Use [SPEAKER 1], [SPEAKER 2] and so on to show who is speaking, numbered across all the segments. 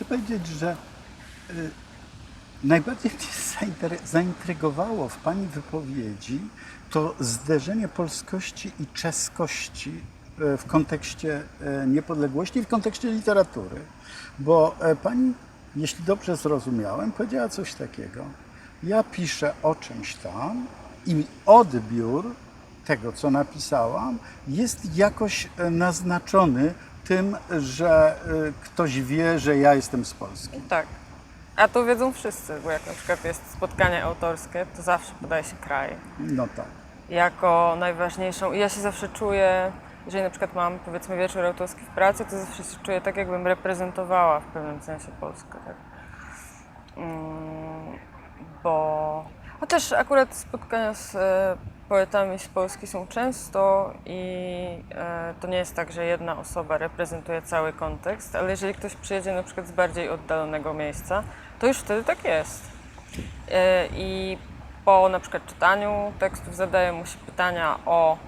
[SPEAKER 1] chcę powiedzieć, że y, najbardziej mnie zaintrygowało w Pani wypowiedzi to zderzenie polskości i czeskości y, w kontekście y, niepodległości i w kontekście literatury. Bo e, Pani, jeśli dobrze zrozumiałem, powiedziała coś takiego. Ja piszę o czymś tam i odbiór tego, co napisałam, jest jakoś naznaczony tym, że e, ktoś wie, że ja jestem z Polski.
[SPEAKER 2] Tak. A to wiedzą wszyscy, bo jak na przykład jest spotkanie autorskie, to zawsze podaje się kraj
[SPEAKER 1] No tak.
[SPEAKER 2] jako najważniejszą. I ja się zawsze czuję, jeżeli na przykład mam powiedzmy wieczór autorski w pracy, to zawsze się czuję tak, jakbym reprezentowała w pewnym sensie Polskę. Tak? Mm, bo chociaż akurat spotkania z e, poetami z Polski są często i e, to nie jest tak, że jedna osoba reprezentuje cały kontekst, ale jeżeli ktoś przyjedzie na przykład z bardziej oddalonego miejsca, to już wtedy tak jest. E, I po na przykład czytaniu tekstów zadaje mu się pytania o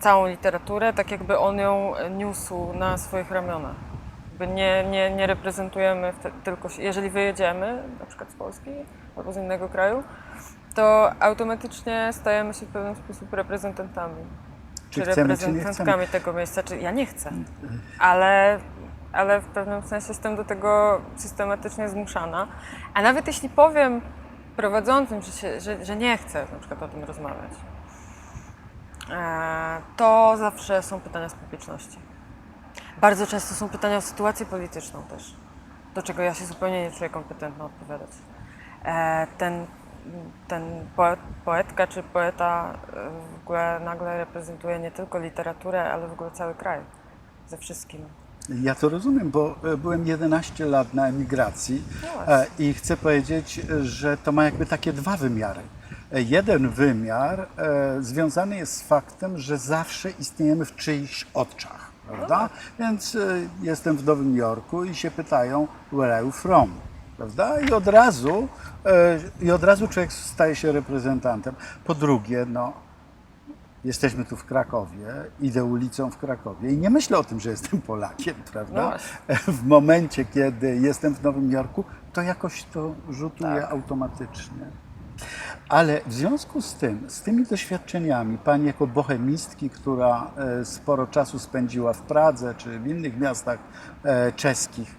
[SPEAKER 2] całą literaturę, tak jakby on ją niósł na swoich ramionach. Nie, nie, nie reprezentujemy tylko, jeżeli wyjedziemy na przykład z Polski albo z innego kraju, to automatycznie stajemy się w pewien sposób reprezentantami.
[SPEAKER 1] Czy
[SPEAKER 2] Czy,
[SPEAKER 1] chcemy, czy
[SPEAKER 2] reprezentantkami tego miejsca. Czy ja nie chcę, ale, ale w pewnym sensie jestem do tego systematycznie zmuszana. A nawet jeśli powiem prowadzącym, że, się, że, że nie chcę na przykład o tym rozmawiać, e, to zawsze są pytania z publiczności. Bardzo często są pytania o sytuację polityczną też, do czego ja się zupełnie nie czuję kompetentna odpowiadać. E, Ten, ten poet, poetka czy poeta e, w ogóle nagle reprezentuje nie tylko literaturę, ale w ogóle cały kraj ze wszystkim.
[SPEAKER 1] Ja to rozumiem, bo e, byłem 11 lat na emigracji
[SPEAKER 2] No
[SPEAKER 1] i chcę powiedzieć, że to ma jakby takie dwa wymiary. Jeden wymiar związany jest z faktem, że zawsze istniejemy w czyichś oczach, prawda? Więc e, jestem w Nowym Jorku i się pytają, where are you from? Prawda? I od razu, i od razu człowiek staje się reprezentantem. Po drugie, no, Jesteśmy tu w Krakowie, idę ulicą w Krakowie i nie myślę o tym, że jestem Polakiem,
[SPEAKER 2] No
[SPEAKER 1] prawda?
[SPEAKER 2] właśnie.
[SPEAKER 1] w momencie, kiedy jestem w Nowym Jorku, to jakoś to rzutuje
[SPEAKER 2] Tak.
[SPEAKER 1] automatycznie. Ale w związku z tym, z tymi doświadczeniami, Pani jako bohemistki, która e, sporo czasu spędziła w Pradze czy w innych miastach e, czeskich,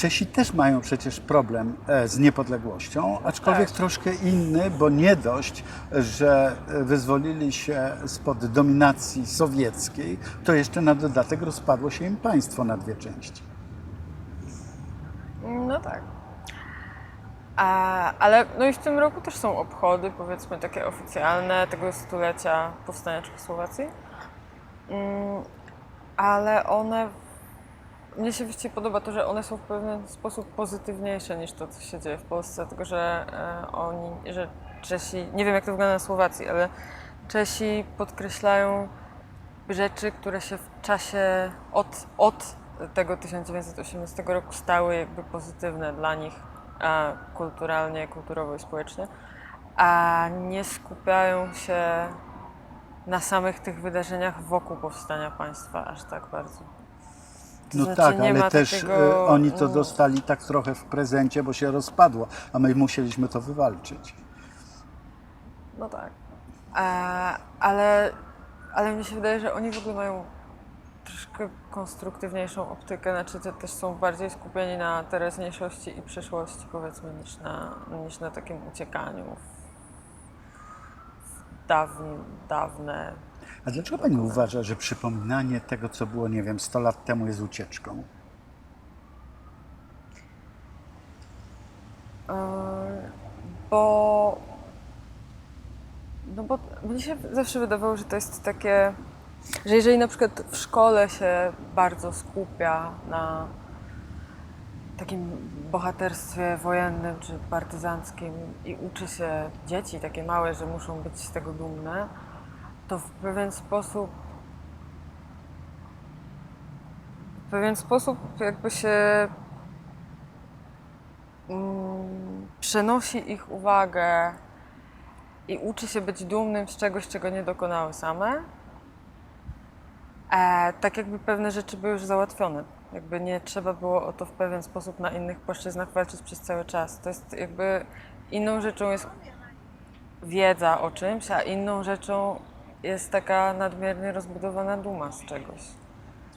[SPEAKER 1] Czesi też mają przecież problem e, z niepodległością, aczkolwiek
[SPEAKER 2] Tak.
[SPEAKER 1] troszkę inny, bo nie dość, że e, wyzwolili się spod dominacji sowieckiej, to jeszcze na dodatek rozpadło się im państwo na dwie części.
[SPEAKER 2] No tak. A, ale no i w tym roku też są obchody, powiedzmy takie oficjalne, tego stulecia powstania Czechosłowacji. Mm, ale one, mnie się właściwie podoba to, że one są w pewien sposób pozytywniejsze niż to, co się dzieje w Polsce, dlatego że e, oni, że Czesi, nie wiem jak to wygląda na Słowacji, ale Czesi podkreślają rzeczy, które się w czasie od, od tego 1918 roku stały jakby pozytywne dla nich e, kulturalnie, kulturowo i społecznie, a nie skupiają się na samych tych wydarzeniach wokół powstania państwa aż tak bardzo. To
[SPEAKER 1] No
[SPEAKER 2] znaczy,
[SPEAKER 1] tak, ale też
[SPEAKER 2] takiego,
[SPEAKER 1] e, oni to
[SPEAKER 2] mm,
[SPEAKER 1] dostali tak trochę w prezencie, bo się rozpadło, a my musieliśmy to wywalczyć.
[SPEAKER 2] No tak. E, ale, ale mi się wydaje, że oni w ogóle mają troszkę konstruktywniejszą optykę, znaczy te też są bardziej skupieni na teraźniejszości i przyszłości powiedzmy niż na, niż na takim uciekaniu w, dawne.
[SPEAKER 1] A dlaczego Pani uważa, że przypominanie tego, co było, nie wiem, 100 lat temu jest ucieczką?
[SPEAKER 2] E, bo no bo mnie się zawsze wydawało, że to jest takie, że jeżeli na przykład w szkole się bardzo skupia na takim bohaterstwie wojennym czy partyzanckim i uczy się dzieci takie małe, że muszą być z tego dumne, to w pewien sposób w pewien sposób jakby się mm, przenosi ich uwagę i uczy się być dumnym z czegoś, czego nie dokonały same. E, tak jakby pewne rzeczy były już załatwione. Jakby nie trzeba było o to w pewien sposób na innych płaszczyznach walczyć przez cały czas. To jest jakby inną rzeczą jest wiedza o czymś, a inną rzeczą jest taka nadmiernie rozbudowana duma z czegoś.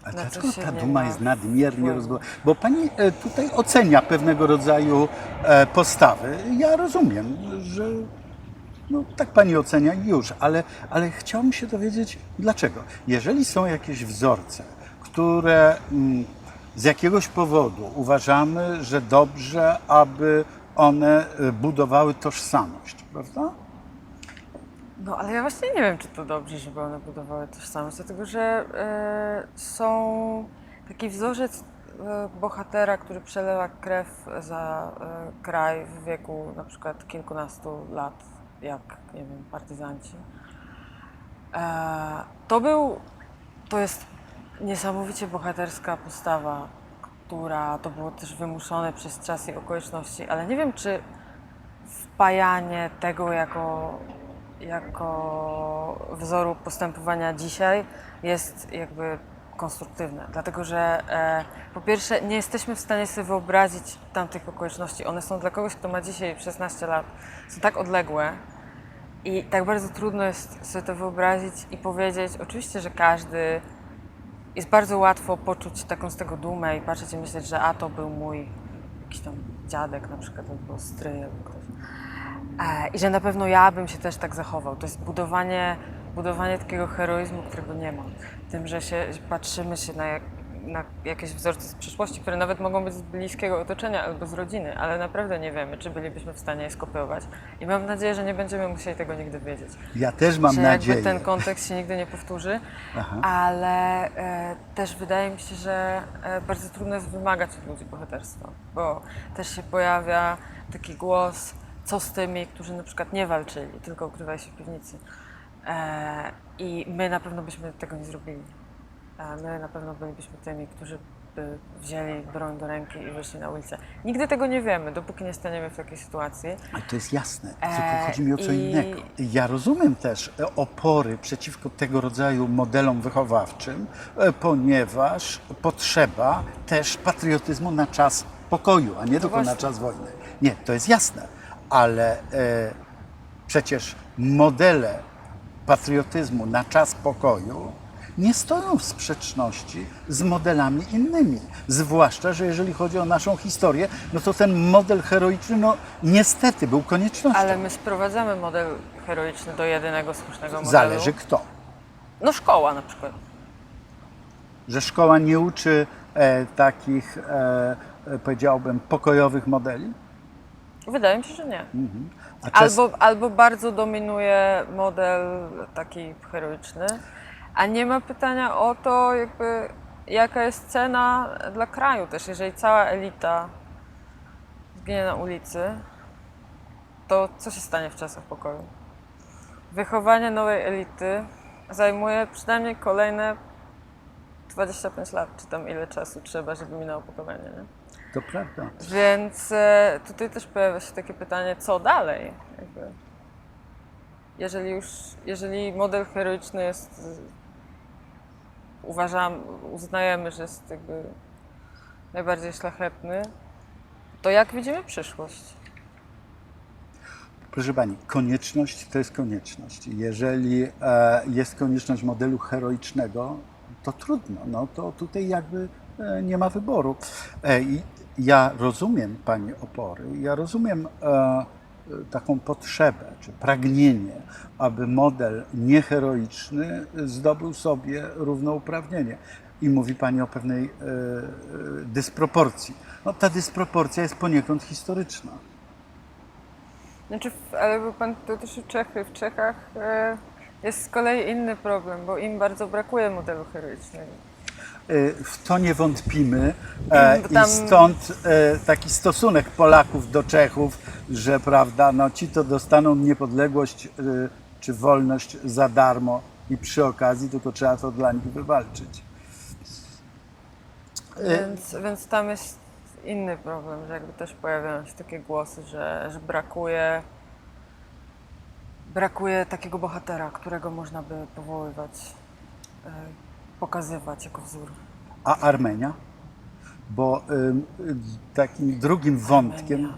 [SPEAKER 1] A
[SPEAKER 2] Na
[SPEAKER 1] dlaczego ta duma
[SPEAKER 2] ma
[SPEAKER 1] jest nadmiernie rozbudowana? Bo pani e, tutaj ocenia pewnego rodzaju e, postawy. Ja rozumiem, że no, tak pani ocenia już, ale, ale chciałbym się dowiedzieć dlaczego. Jeżeli są jakieś wzorce, które mm, z jakiegoś powodu uważamy, że dobrze, aby one e, budowały tożsamość, prawda?
[SPEAKER 2] No ale ja właśnie nie wiem, czy to dobrze, żeby one budowały tożsamość, dlatego że e, są taki wzorzec e, bohatera, który przelewa krew za e, kraj w wieku na przykład kilkunastu lat, jak nie wiem, partyzanci. E, to był, to jest niesamowicie bohaterska postawa, która to było też wymuszone przez czas i okoliczności, ale nie wiem, czy wpajanie tego jako, jako wzoru postępowania dzisiaj jest jakby konstruktywne. Dlatego, że e, po pierwsze nie jesteśmy w stanie sobie wyobrazić tamtych okoliczności. One są dla kogoś, kto ma dzisiaj 16 lat, są tak odległe i tak bardzo trudno jest sobie to wyobrazić i powiedzieć. Oczywiście, że każdy jest bardzo łatwo poczuć taką z tego dumę i patrzeć i myśleć, że a to był mój jakiś tam dziadek na przykład, albo stryj, albo ktoś. E, I że na pewno ja bym się też tak zachował. To jest budowanie, budowanie takiego heroizmu, którego nie ma. Tym, że się patrzymy się na, na jakieś wzorce z przeszłości, które nawet mogą być z bliskiego otoczenia albo z rodziny, ale naprawdę nie wiemy, czy bylibyśmy w stanie je skopiować. I mam nadzieję, że nie będziemy musieli tego nigdy wiedzieć.
[SPEAKER 1] Ja też mam
[SPEAKER 2] że
[SPEAKER 1] nadzieję.
[SPEAKER 2] jakby ten kontekst się nigdy nie powtórzy,
[SPEAKER 1] Aha.
[SPEAKER 2] ale e, też wydaje mi się, że e, bardzo trudno jest wymagać od ludzi bohaterstwa, bo też się pojawia taki głos, co z tymi, którzy na przykład nie walczyli, tylko ukrywali się w piwnicy. E, I my na pewno byśmy tego nie zrobili. E, my na pewno bylibyśmy tymi, którzy by wzięli broń do ręki i wyszli na ulicę. Nigdy tego nie wiemy, dopóki nie staniemy w takiej sytuacji.
[SPEAKER 1] Ale to jest jasne, tylko
[SPEAKER 2] E,
[SPEAKER 1] chodzi mi o co
[SPEAKER 2] i-
[SPEAKER 1] innego. Ja rozumiem też e, opory przeciwko tego rodzaju modelom wychowawczym, e, ponieważ potrzeba też patriotyzmu na czas pokoju, a nie tylko na
[SPEAKER 2] właśnie.
[SPEAKER 1] czas wojny. Nie, to jest jasne, ale e, przecież modele patriotyzmu na czas pokoju nie stoją w sprzeczności z modelami innymi. Zwłaszcza, że jeżeli chodzi o naszą historię, no to ten model heroiczny, no niestety był koniecznością.
[SPEAKER 2] Ale my sprowadzamy model heroiczny do jedynego słusznego modelu.
[SPEAKER 1] Zależy kto.
[SPEAKER 2] No szkoła na przykład.
[SPEAKER 1] Że szkoła nie uczy e, takich, e, e, powiedziałbym, pokojowych modeli.
[SPEAKER 2] Wydaje mi się, że nie.
[SPEAKER 1] Czas-
[SPEAKER 2] Albo, albo bardzo dominuje model taki heroiczny, a nie ma pytania o to, jakby, jaka jest cena dla kraju też. Jeżeli cała elita zginie na ulicy, to co się stanie w czasach pokoju? Wychowanie nowej elity zajmuje przynajmniej kolejne 25 lat, czy tam ile czasu trzeba, żeby minęło pokolenie. Nie?
[SPEAKER 1] To prawda.
[SPEAKER 2] Więc e, tutaj też pojawia się takie pytanie, co dalej? Jakby, jeżeli już, jeżeli model heroiczny jest, uważam, uznajemy, że jest jakby najbardziej szlachetny, to jak widzimy przyszłość?
[SPEAKER 1] Proszę Pani, konieczność to jest konieczność. Jeżeli e, jest konieczność modelu heroicznego, to trudno. No to tutaj jakby nie ma wyboru. E, ja rozumiem Pani opory, ja rozumiem e, e, taką potrzebę czy pragnienie, aby model nieheroiczny zdobył sobie równouprawnienie. I mówi Pani o pewnej e, e, dysproporcji. No, ta dysproporcja jest poniekąd historyczna.
[SPEAKER 2] Znaczy, ale był Pan dotyczył Czechy. W Czechach e, jest z kolei inny problem, bo im bardzo brakuje modelu heroicznego.
[SPEAKER 1] Y, W to nie wątpimy
[SPEAKER 2] Bo tam-
[SPEAKER 1] i stąd e, taki stosunek Polaków do Czechów, że prawda, no ci to dostaną niepodległość y, czy wolność za darmo i przy okazji tylko trzeba to dla nich wywalczyć.
[SPEAKER 2] Więc, więc tam jest inny problem, że jakby też pojawiają się takie głosy, że, że brakuje, brakuje takiego bohatera, którego można by powoływać. Pokazywać jako wzór.
[SPEAKER 1] A Armenia? Bo y, takim drugim wątkiem,
[SPEAKER 2] Armenia.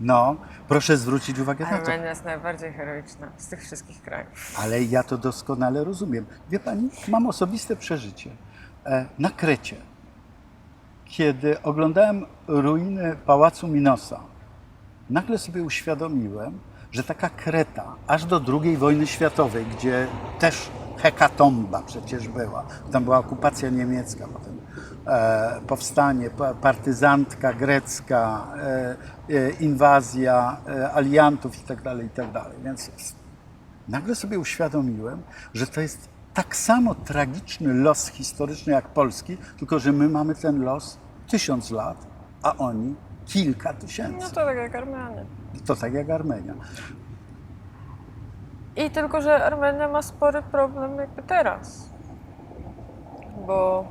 [SPEAKER 1] no, proszę zwrócić uwagę na to,
[SPEAKER 2] Armenia jest najbardziej heroiczna z tych wszystkich krajów.
[SPEAKER 1] ale ja to doskonale rozumiem. Wie pani, mam osobiste przeżycie. E, Na Krecie, kiedy oglądałem ruiny Pałacu Minosa, nagle sobie uświadomiłem, że taka Kreta, aż do II wojny światowej, gdzie też hekatomba przecież była, tam była okupacja niemiecka, potem e, powstanie, pa- partyzantka grecka, e, e, inwazja e, aliantów itd., itd. Więc nagle sobie uświadomiłem, że to jest tak samo tragiczny los historyczny jak Polski, tylko że my mamy ten los tysiąc lat, a oni kilka tysięcy.
[SPEAKER 2] No to tak jak Armenia.
[SPEAKER 1] To tak jak Armenia.
[SPEAKER 2] I tylko, że Armenia ma spory problem jakby teraz. Bo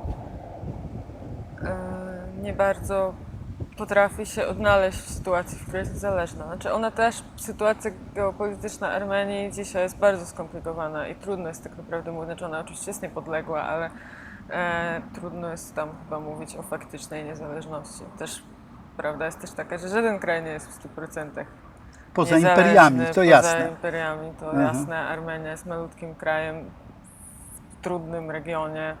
[SPEAKER 2] e, nie bardzo potrafi się odnaleźć w sytuacji, w której jest niezależna. Znaczy ona też, sytuacja geopolityczna Armenii dzisiaj jest bardzo skomplikowana i trudno jest tak naprawdę mówić, znaczy ona oczywiście jest niepodległa, ale e, trudno jest tam chyba mówić o faktycznej niezależności. Też prawda jest też taka, że żaden kraj nie jest w 100%
[SPEAKER 1] Poza
[SPEAKER 2] niezależny,
[SPEAKER 1] imperiami, to
[SPEAKER 2] poza
[SPEAKER 1] jasne.
[SPEAKER 2] imperiami, to
[SPEAKER 1] Mhm.
[SPEAKER 2] jasne. Armenia jest malutkim krajem w trudnym regionie,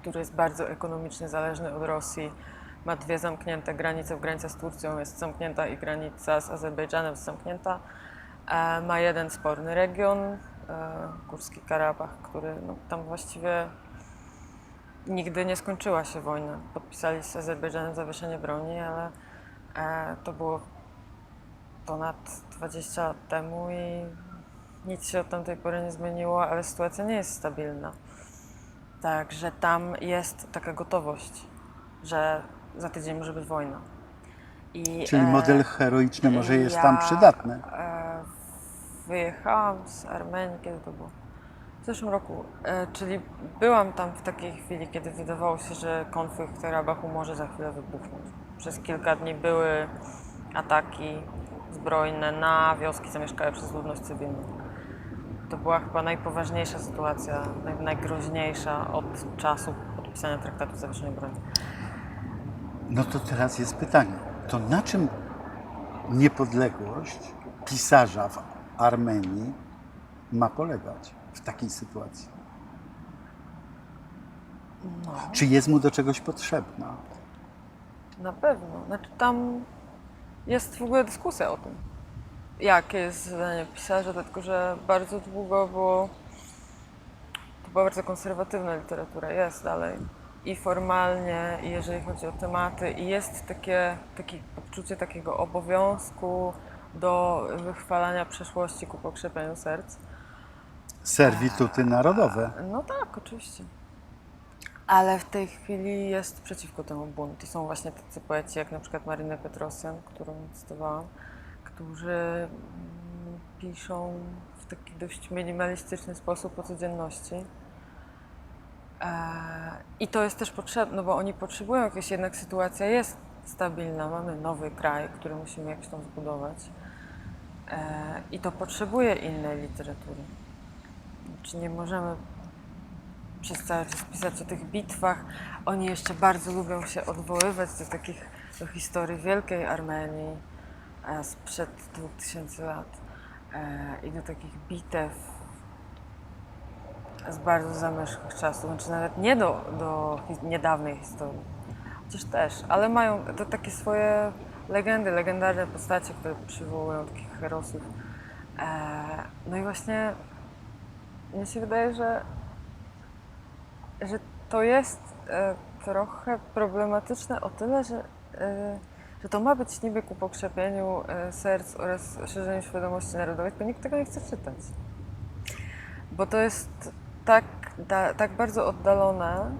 [SPEAKER 2] który jest bardzo ekonomicznie zależny od Rosji. Ma dwie zamknięte granice, granica z Turcją jest zamknięta i granica z Azerbejdżanem jest zamknięta. E, Ma jeden sporny region, e, Górski Karabach, który no, tam właściwie nigdy nie skończyła się wojna. Podpisali z Azerbejdżanem zawieszenie broni, ale e, to było ponad 20 lat temu i nic się od tamtej pory nie zmieniło, ale sytuacja nie jest stabilna. Także tam jest taka gotowość, że za tydzień może być wojna. I,
[SPEAKER 1] Czyli
[SPEAKER 2] e,
[SPEAKER 1] model heroiczny może jest
[SPEAKER 2] ja,
[SPEAKER 1] tam przydatny.
[SPEAKER 2] E, wyjechałam z Armenii, kiedy to było? W zeszłym roku. E, czyli byłam tam w takiej chwili, kiedy wydawało się, że konflikt w Karabachu może za chwilę wybuchnąć. Przez kilka dni były ataki zbrojne na wioski zamieszkałe przez ludność cywilną. To była chyba najpoważniejsza sytuacja, naj, najgroźniejsza od czasu podpisania traktatu o zawieszeniu broni.
[SPEAKER 1] No to teraz jest pytanie, to na czym niepodległość pisarza w Armenii ma polegać w takiej sytuacji?
[SPEAKER 2] No.
[SPEAKER 1] Czy jest mu do czegoś potrzebna?
[SPEAKER 2] Na pewno. Znaczy tam jest w ogóle dyskusja o tym, jakie jest zadanie pisarza, dlatego że bardzo długo było. To była bardzo konserwatywna literatura, jest dalej. I formalnie, i jeżeli chodzi o tematy, i jest takie, takie poczucie takiego obowiązku do wychwalania przeszłości ku pokrzepieniu serc.
[SPEAKER 1] Servituty narodowe.
[SPEAKER 2] No tak, oczywiście. Ale w tej chwili jest przeciwko temu bunt. I są właśnie tacy poeci, jak na przykład Marina Petrosyan, którą cytowałam, którzy mm, piszą w taki dość minimalistyczny sposób o codzienności. E, I to jest też potrzebne, no bo oni potrzebują jakiejś, jednak sytuacja jest stabilna, mamy nowy kraj, który musimy jakoś tam zbudować. E, I to potrzebuje innej literatury. Czy nie możemy przez cały czas pisać o tych bitwach. Oni jeszcze bardzo lubią się odwoływać do takich, do historii Wielkiej Armenii e, sprzed 2000 lat e, i do takich bitew z bardzo zamierzchłych czasów, znaczy nawet nie do, do niedawnej historii, chociaż też, ale mają to takie swoje legendy, legendarne postacie, które przywołują takich herosów. E, no i właśnie mnie się wydaje, że że to jest e, trochę problematyczne o tyle, że, e, że to ma być niby ku pokrzepieniu e, serc oraz szerzeniu świadomości narodowej, tylko nikt tego nie chce czytać. Bo to jest tak, da, tak bardzo oddalone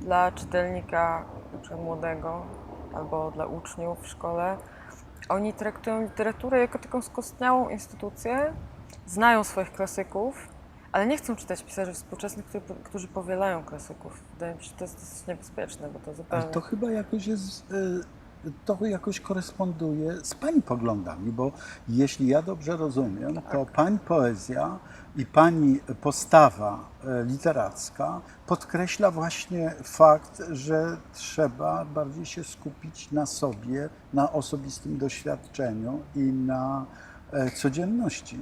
[SPEAKER 2] dla czytelnika przykład młodego albo dla uczniów w szkole. Oni traktują literaturę jako taką skostniałą instytucję, znają swoich klasyków, ale nie chcą czytać pisarzy współczesnych, którzy, którzy powielają klasyków. Wydaje mi się, że to jest dosyć niebezpieczne, bo to zupełnie...
[SPEAKER 1] Ale to chyba jakoś jest y, to jakoś koresponduje z Pani poglądami, bo jeśli ja dobrze rozumiem, to Pani poezja i Pani postawa e, literacka podkreśla właśnie fakt, że trzeba bardziej się skupić na sobie, na osobistym doświadczeniu i na e, codzienności.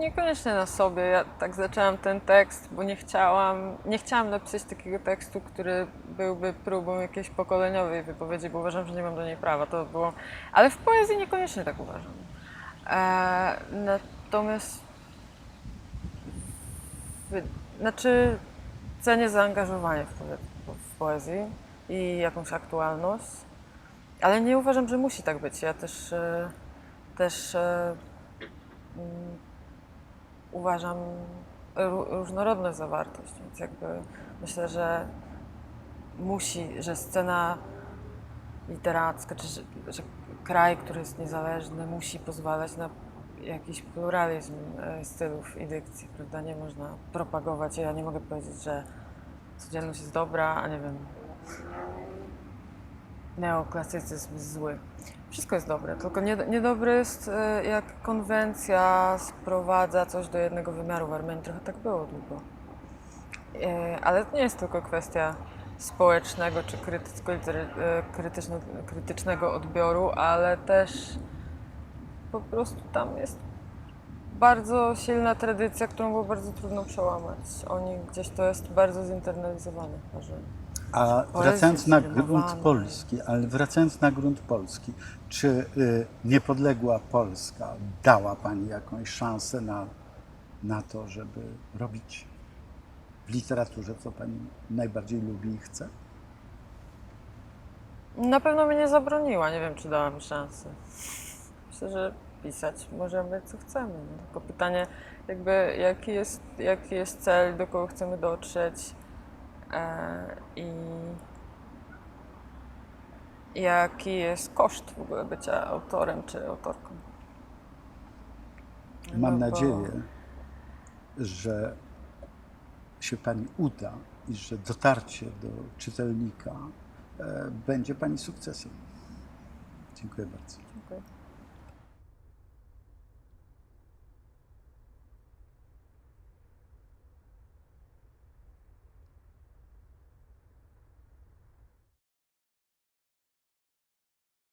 [SPEAKER 2] Niekoniecznie na sobie. Ja tak zaczęłam ten tekst, bo nie chciałam, nie chciałam napisać takiego tekstu, który byłby próbą jakiejś pokoleniowej wypowiedzi, bo uważam, że nie mam do niej prawa. To było... Ale w poezji niekoniecznie tak uważam. E, natomiast znaczy cenię zaangażowanie w, poe- w poezji i jakąś aktualność, ale nie uważam, że musi tak być. Ja też, e, też e, mm, uważam ró- różnorodność za wartość, więc jakby myślę, że musi, że scena literacka, czy że, że kraj, który jest niezależny, musi pozwalać na jakiś pluralizm e, stylów i dykcji, prawda? Nie można propagować. Ja nie mogę powiedzieć, że codzienność jest dobra, a nie wiem, neoklasycyzm zły. Wszystko jest dobre, tylko nie, niedobry jest, e, jak konwencja sprowadza coś do jednego wymiaru. W Armenii trochę tak było długo. E, Ale to nie jest tylko kwestia społecznego czy e, krytycznego odbioru, ale też po prostu tam jest bardzo silna tradycja, którą było bardzo trudno przełamać. Oni gdzieś to jest bardzo zinternalizowane. Może.
[SPEAKER 1] A wracając na grunt polski, ale wracając na grunt polski, czy y, niepodległa Polska dała Pani jakąś szansę na, na to, żeby robić w literaturze, co Pani najbardziej lubi i chce?
[SPEAKER 2] Na pewno mnie nie zabroniła, nie wiem, czy dała mi szansę. Myślę, że pisać możemy, co chcemy. No. Tylko pytanie, jakby, jaki jest, jaki jest cel, do kogo chcemy dotrzeć i jaki jest koszt w ogóle bycia autorem czy autorką.
[SPEAKER 1] Mam
[SPEAKER 2] No bo-
[SPEAKER 1] nadzieję, że się Pani uda i że dotarcie do czytelnika e, będzie Pani sukcesem. Dziękuję bardzo.
[SPEAKER 2] Dziękuję.